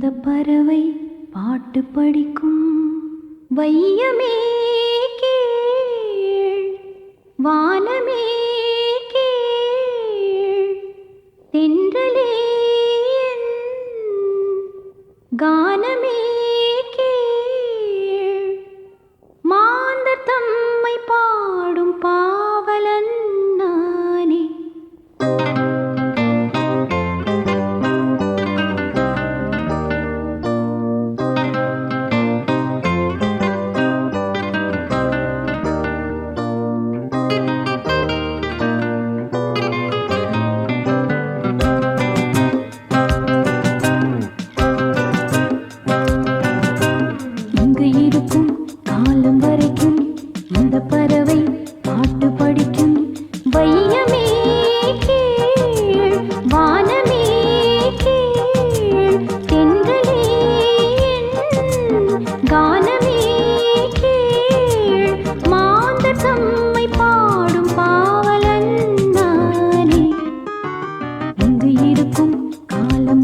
அந்த பறவை பாட்டு படிக்கும் வையமே கீழ் வானமே கீழ் தென்றலே கானமே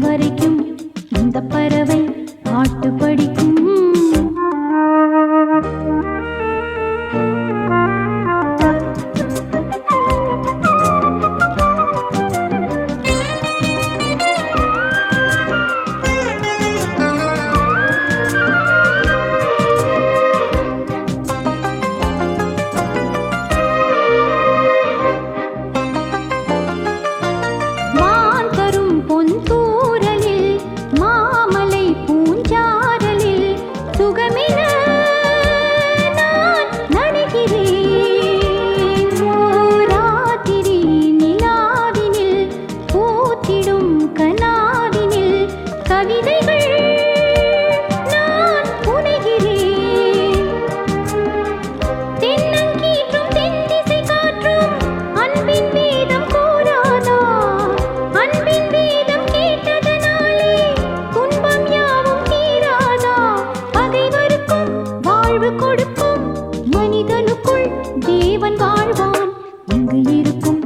வரைக்கும் இந்த பறவை. യുഗമേ வாழ்வான். இங்கு இருக்கும்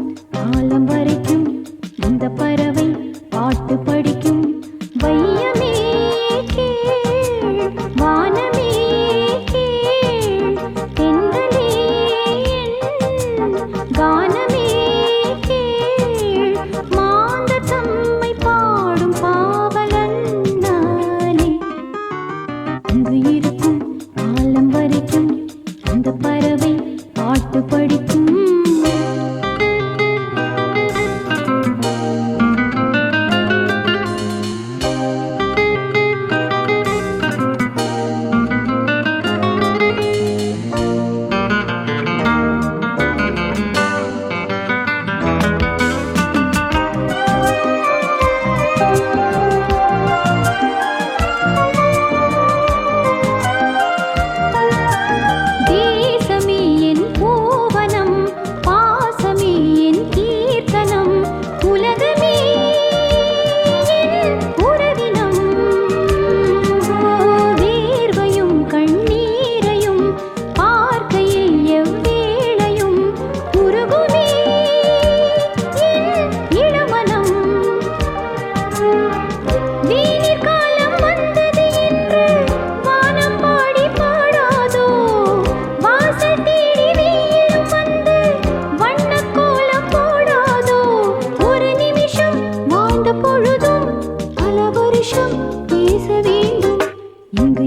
பொழுதும் பல வருஷம் பேச வேண்டும். இங்கு